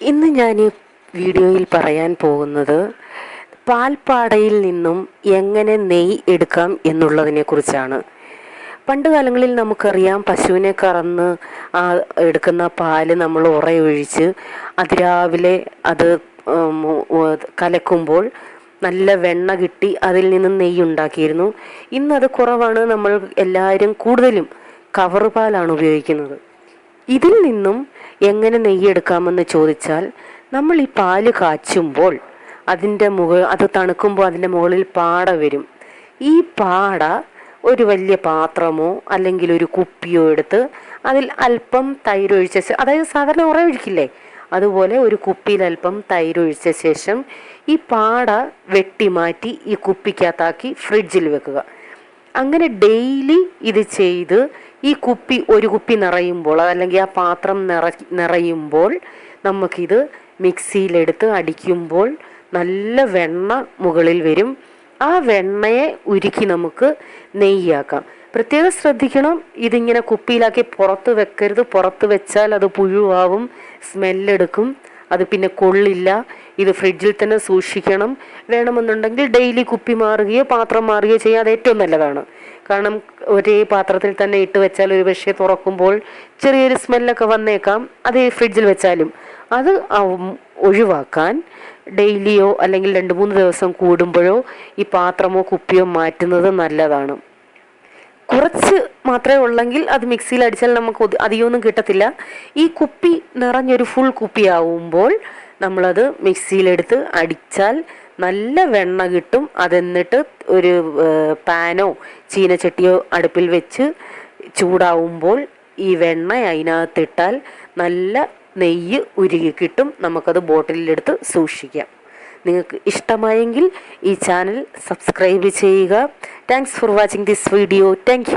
ഇന്ന് ഞാൻ ഈ വീഡിയോയിൽ പറയാൻ പോകുന്നത് പാൽപ്പാടയിൽ നിന്നും എങ്ങനെ നെയ് എടുക്കാം എന്നുള്ളതിനെ കുറിച്ചാണ്. പണ്ട് കാലങ്ങളിൽ നമുക്കറിയാം പശുവിനെ കറന്ന് ആ എടുക്കുന്ന പാൽ നമ്മൾ ഉറയൊഴിച്ച് അതിരാവിലെ അത് കലക്കുമ്പോൾ നല്ല വെണ്ണ കിട്ടി അതിൽ നിന്ന് നെയ്യ് ഉണ്ടാക്കിയിരുന്നു. ഇന്നത് കുറവാണ് നമ്മൾ എല്ലാവരും കൂടുതലും കവർ പാലാണ് ഉപയോഗിക്കുന്നത്. ഇതിൽ നിന്നും എങ്ങനെ നെയ്യെടുക്കാമെന്ന് ചോദിച്ചാൽ നമ്മൾ ഈ പാൽ കാച്ചുമ്പോൾ അതിന്റെ മുക അത് തണുക്കുമ്പോൾ അതിന്റെ മുകളിൽ പാട വരും. ഈ പാട ഒരു വലിയ പാത്രമോ അല്ലെങ്കിൽ ഒരു കുപ്പിയോ എടുത്ത് അതിൽ അല്പം തൈരൊഴിച്ച അതായത് സാധാരണ ഉറ ഒഴിക്കില്ലേ? അതുപോലെ ഒരു കുപ്പിയിൽ അല്പം തൈരൊഴിച്ച ശേഷം ഈ പാട വെട്ടി മാറ്റി ഈ കുപ്പിക്കകത്താക്കി ഫ്രിഡ്ജിൽ വെക്കുക. അങ്ങനെ ഡെയിലി ഇത് ചെയ്ത് ഈ കുപ്പി ഒരു കുപ്പി നിറയുമ്പോൾ അല്ലെങ്കിൽ ആ പാത്രം നിറ നിറയുമ്പോൾ നമുക്കിത് മിക്സിയിലെടുത്ത് അടിക്കുമ്പോൾ നല്ല വെണ്ണ മുകളിൽ വരും. ആ വെണ്ണയെ ഉരുക്കി നമുക്ക് നെയ്യാക്കാം. പ്രത്യേകം ശ്രദ്ധിക്കണം ഇതിങ്ങനെ കുപ്പിയിലാക്കി പുറത്ത് വെക്കരുത്. പുറത്ത് വെച്ചാൽ അത് പുഴുവാവും സ്മെല്ലെടുക്കും അത് പിന്നെ കൊള്ളില്ല. ഇത് ഫ്രിഡ്ജിൽ തന്നെ സൂക്ഷിക്കണം. വേണമെന്നുണ്ടെങ്കിൽ ഡെയിലി കുപ്പി മാറുകയോ പാത്രം മാറുകയോ ചെയ്യാൻ അത് ഏറ്റവും നല്ലതാണ്. കാരണം ഒരേ പാത്രത്തിൽ തന്നെ ഇട്ട് വെച്ചാൽ ഒരു പക്ഷേ തുറക്കുമ്പോൾ ചെറിയൊരു സ്മെല്ലൊക്കെ വന്നേക്കാം. അത് ഫ്രിഡ്ജിൽ വെച്ചാലും. അത് ഒഴിവാക്കാൻ ഡെയിലിയോ അല്ലെങ്കിൽ രണ്ട് മൂന്ന് ദിവസം കൂടുമ്പോഴോ ഈ പാത്രമോ കുപ്പിയോ മാറ്റുന്നത് നല്ലതാണ്. കുറച്ച് മാത്രമേ ഉള്ളെങ്കിൽ അത് മിക്സിയിൽ അടിച്ചാൽ നമുക്ക് അധികമൊന്നും കിട്ടത്തില്ല. ഈ കുപ്പി നിറഞ്ഞൊരു ഫുൾ കുപ്പി ആവുമ്പോൾ നമ്മളത് മിക്സിയിലെടുത്ത് അടിച്ചാൽ നല്ല വെണ്ണ കിട്ടും. അതെന്നിട്ട് ഒരു പാനോ ചീനച്ചട്ടിയോ അടുപ്പിൽ വെച്ച് ചൂടാവുമ്പോൾ ഈ വെണ്ണ അതിനകത്തിട്ടാൽ നല്ല നെയ്യ് ഉരുകി കിട്ടും. നമുക്കത് ബോട്ടിലെടുത്ത് സൂക്ഷിക്കാം. നിങ്ങൾക്ക് ഇഷ്ടമായെങ്കിൽ ഈ ചാനൽ സബ്സ്ക്രൈബ് ചെയ്യുക. Thanks for watching this video thank